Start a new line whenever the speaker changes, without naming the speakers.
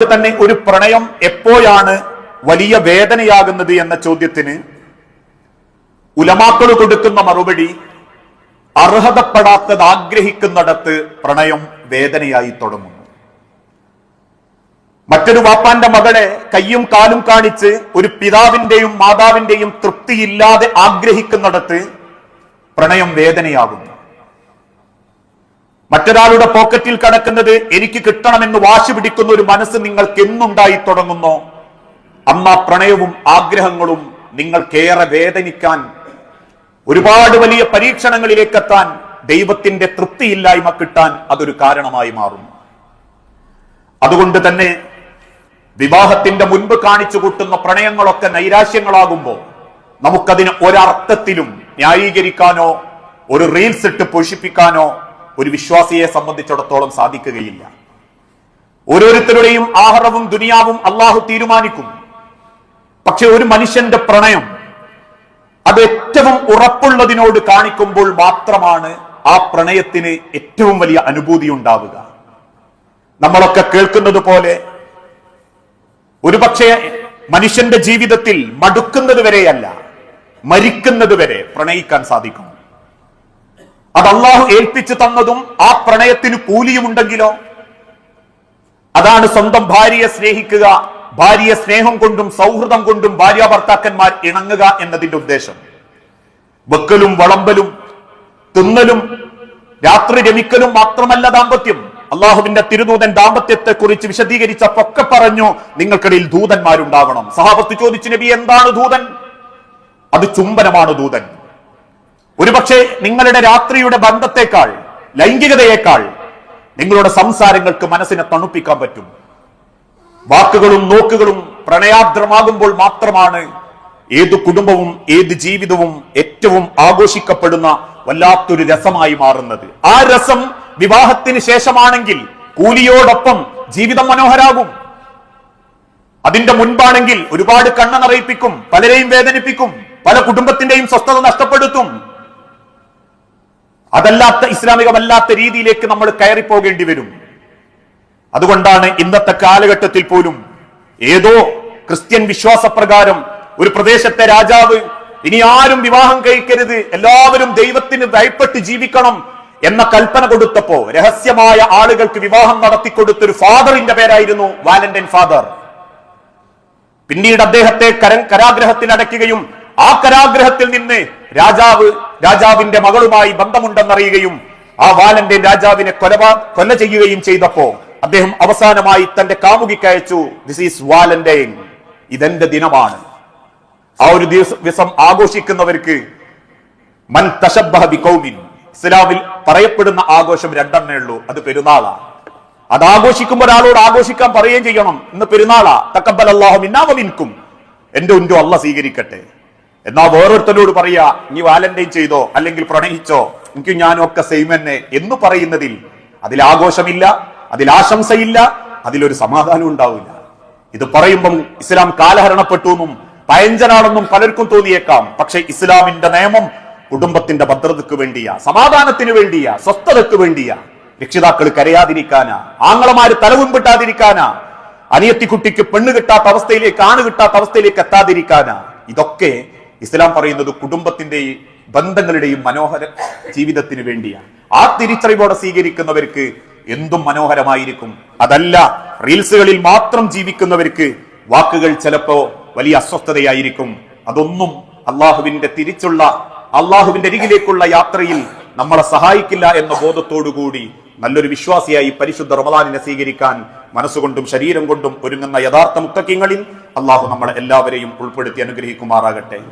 തന്നെ ഒരു പ്രണയം എപ്പോഴാണ് വലിയ വേദനയാകുന്നത് എന്ന ചോദ്യത്തിന് ഉലമാക്കൾ കൊടുക്കുന്ന മറുപടി അർഹതപ്പെടാത്തത് ആഗ്രഹിക്കുന്നിടത്ത് പ്രണയം വേദനയായി തുടങ്ങുന്നു. മറ്റൊരു വാപ്പാന്റെ മകളെ കയ്യും കാലും കാണിച്ച് ഒരു പിതാവിന്റെയും മാതാവിന്റെയും തൃപ്തിയില്ലാതെ ആഗ്രഹിക്കുന്നിടത്ത് പ്രണയം വേദനയാകുന്നു. മറ്റൊരാളുടെ പോക്കറ്റിൽ കിടക്കുന്നത് എനിക്ക് കിട്ടണമെന്ന് വാശി പിടിക്കുന്ന ഒരു മനസ്സ് നിങ്ങൾക്ക് എന്നുണ്ടായി തുടങ്ങുന്നു. അമ്മ പ്രണയവും ആഗ്രഹങ്ങളും നിങ്ങൾക്കേറെ വേദനിക്കാൻ ഒരുപാട് വലിയ പരീക്ഷണങ്ങളിലേക്ക് എത്താൻ ദൈവത്തിന്റെ തൃപ്തിയില്ലായ്മ കിട്ടാൻ അതൊരു കാരണമായി മാറും. അതുകൊണ്ട് തന്നെ വിവാഹത്തിന്റെ മുൻപ് കാണിച്ചു കൂട്ടുന്ന പ്രണയങ്ങളൊക്കെ നൈരാശ്യങ്ങളാകുമ്പോൾ നമുക്കതിന് ഒരർത്ഥത്തിലും ന്യായീകരിക്കാനോ ഒരു റീൽസ് ഇട്ട് പോഷിപ്പിക്കാനോ ഒരു വിശ്വാസിയെ സംബന്ധിച്ചിടത്തോളം സാധിക്കുകയില്ല. ഓരോരുത്തരുടെയും ആഹാരവും ദുനിയാവും അള്ളാഹു തീരുമാനിക്കും. പക്ഷെ ഒരു മനുഷ്യന്റെ പ്രണയം അത് ഏറ്റവും ഉറപ്പുള്ളതിനോട് കാണിക്കുമ്പോൾ മാത്രമാണ് ആ പ്രണയത്തിന് ഏറ്റവും വലിയ അനുഭൂതി ഉണ്ടാവുക. നമ്മളൊക്കെ കേൾക്കുന്നത് പോലെ ഒരുപക്ഷെ മനുഷ്യന്റെ ജീവിതത്തിൽ മടുക്കുന്നത് വരെയല്ല മരിക്കുന്നത് വരെ പ്രണയിക്കാൻ സാധിക്കും. അത് അള്ളാഹു ഏൽപ്പിച്ചു തന്നതും ആ പ്രണയത്തിന് കൂലിയുമുണ്ടെങ്കിലോ? അതാണ് സ്വന്തം ഭാര്യയെ സ്നേഹിക്കുക ഭാര്യയെ സ്നേഹം കൊണ്ടും സൗഹൃദം കൊണ്ടും ഭാര്യ ഭർത്താക്കന്മാർ ഇണങ്ങുക എന്നതിന്റെ ഉദ്ദേശം. വെക്കലും വളമ്പലും തിന്നലും രാത്രി രമിക്കലും മാത്രമല്ല ദാമ്പത്യം. അള്ളാഹുവിന്റെ തിരുദൂതൻ ദാമ്പത്യത്തെ കുറിച്ച് വിശദീകരിച്ചപ്പൊക്കെ പറഞ്ഞു നിങ്ങൾക്കിടയിൽ ദൂതന്മാരുണ്ടാവണം സഹാബത്ത് ചോദിച്ചു നബി എന്താണ് ദൂതൻ? അത് ചുംബനമാണ് ദൂതൻ. ഒരുപക്ഷെ നിങ്ങളുടെ രാത്രിയുടെ ബന്ധത്തെക്കാൾ ലൈംഗികതയേക്കാൾ നിങ്ങളുടെ സംസാരങ്ങൾക്ക് മനസ്സിനെ തണുപ്പിക്കാൻ പറ്റും. വാക്കുകളും നോക്കുകളും പ്രണയാർദ്രമാകുമ്പോൾ മാത്രമാണ് ഏത് കുടുംബവും ഏത് ജീവിതവും ഏറ്റവും ആഘോഷിക്കപ്പെടുന്ന വല്ലാത്തൊരു രസമായി മാറുന്നത്. ആ രസം വിവാഹത്തിന് ശേഷമാണെങ്കിൽ കൂലിയോടൊപ്പം ജീവിതം മനോഹരാകും. അതിന്റെ മുൻപാണെങ്കിൽ ഒരുപാട് കണ്ണ നിറയിപ്പിക്കും പലരെയും വേദനിപ്പിക്കും പല കുടുംബത്തിന്റെയും സ്വസ്ഥത നഷ്ടപ്പെടുത്തും. അതല്ലാത്ത ഇസ്ലാമികമല്ലാത്ത രീതിയിലേക്ക് നമ്മൾ കയറിപ്പോകേണ്ടി വരും. അതുകൊണ്ടാണ് ഇന്നത്തെ കാലഘട്ടത്തിൽ പോലും ഏതോ ക്രിസ്ത്യൻ വിശ്വാസപ്രകാരം ഒരു പ്രദേശത്തെ രാജാവ് ഇനി ആരും വിവാഹം കഴിക്കരുത് എല്ലാവരും ദൈവത്തിന് ഭയപ്പെട്ട് ജീവിക്കണം എന്ന കൽപ്പന കൊടുത്തപ്പോ രഹസ്യമായ ആളുകൾക്ക് വിവാഹം നടത്തിക്കൊടുത്തൊരു ഫാദറിന്റെ പേരായിരുന്നു വാലന്റൈൻ ഫാദർ. പിന്നീട് അദ്ദേഹത്തെ കരം കരാഗ്രഹത്തിൽ അടയ്ക്കുകയും ആ കരാഗ്രഹത്തിൽ നിന്ന് രാജാവ് രാജാവിന്റെ മകളുമായി ബന്ധമുണ്ടെന്നറിയുകയും ആ വാലന്റൈൻ രാജാവിനെ കൊലപാ കൊല ചെയ്യുകയും ചെയ്തപ്പോ അദ്ദേഹം അവസാനമായി തന്റെ കാമുകിക്ക് അയച്ചു ദിസ് ഈസ് വാലന്റൈൻ ഇതെന്റെ ദിനമാണ്. ആ ഒരു ദിവസം ആഘോഷിക്കുന്നവർക്ക് മൻ തശബ്ബഹ ബിഖൗമിൻ. ഇസ്ലാമിൽ പറയപ്പെടുന്ന ആഘോഷം രണ്ടെണ്ണേ ഉള്ളൂ അത് പെരുന്നാളാണ് അത് ആഘോഷിക്കുമ്പോൾ ഒരാളോട് ആഘോഷിക്കാൻ പറയുകയും ചെയ്യണം ഇന്ന് പെരുന്നാളാ. തക്കബൽ അള്ളാഹു മിന്നാവമിൻകും എന്റെ ഉണ്ടോ അല്ല സ്വീകരിക്കട്ടെ. എന്നാ വേറൊരുത്തരോട് പറയാ നീ വാലന്റൈൻ ചെയ്തോ അല്ലെങ്കിൽ പ്രണയിച്ചോ എനിക്ക് ഞാനും ഒക്കെ സെയിം തന്നെ എന്ന് പറയുന്നതിൽ അതിൽ ആഘോഷമില്ല അതിൽ ആശംസയില്ല അതിലൊരു സമാധാനം ഉണ്ടാവില്ല. ഇത് പറയുമ്പം ഇസ്ലാം കാലഹരണപ്പെട്ടു എന്നും പയഞ്ചനാണെന്നും പലർക്കും തോന്നിയേക്കാം. പക്ഷെ ഇസ്ലാമിന്റെ നിയമം കുടുംബത്തിന്റെ ഭദ്രതയ്ക്ക് വേണ്ടിയാ സമാധാനത്തിന് വേണ്ടിയാ സ്വസ്ഥതയ്ക്ക് വേണ്ടിയാ. രക്ഷിതാക്കൾ കരയാതിരിക്കാനാ ആങ്ങളമാര് തലവുമ്പിട്ടാതിരിക്കാനാ അനിയത്തിക്കുട്ടിക്ക് പെണ്ണ് കിട്ടാത്ത അവസ്ഥയിലേക്ക് ആണ് കിട്ടാത്ത അവസ്ഥയിലേക്ക് എത്താതിരിക്കാനാ. ഇതൊക്കെ ഇസ്ലാം പറയുന്നത് കുടുംബത്തിന്റെയും ബന്ധങ്ങളുടെയും മനോഹര ജീവിതത്തിന് വേണ്ടിയാണ്. ആ തിരിച്ചറിവോടെ സ്വീകരിക്കുന്നവർക്ക് എന്തും മനോഹരമായിരിക്കും. അതല്ല റീൽസുകളിൽ മാത്രം ജീവിക്കുന്നവർക്ക് വാക്കുകൾ ചിലപ്പോ വലിയ അസ്വസ്ഥതയായിരിക്കും. അതൊന്നും അള്ളാഹുവിന്റെ തിരിച്ചുള്ള അള്ളാഹുവിന്റെ അരികിലേക്കുള്ള യാത്രയിൽ നമ്മളെ സഹായിക്കില്ല എന്ന ബോധത്തോടുകൂടി നല്ലൊരു വിശ്വാസിയായി പരിശുദ്ധ റമദാനിനെ സ്വീകരിക്കാൻ മനസ്സുകൊണ്ടും ശരീരം കൊണ്ടും ഒരുങ്ങുന്ന യഥാർത്ഥ മുത്തക്കിങ്ങളിൽ അള്ളാഹു നമ്മളെ എല്ലാവരെയും ഉൾപ്പെടുത്തി അനുഗ്രഹിക്കുമാറാകട്ടെ.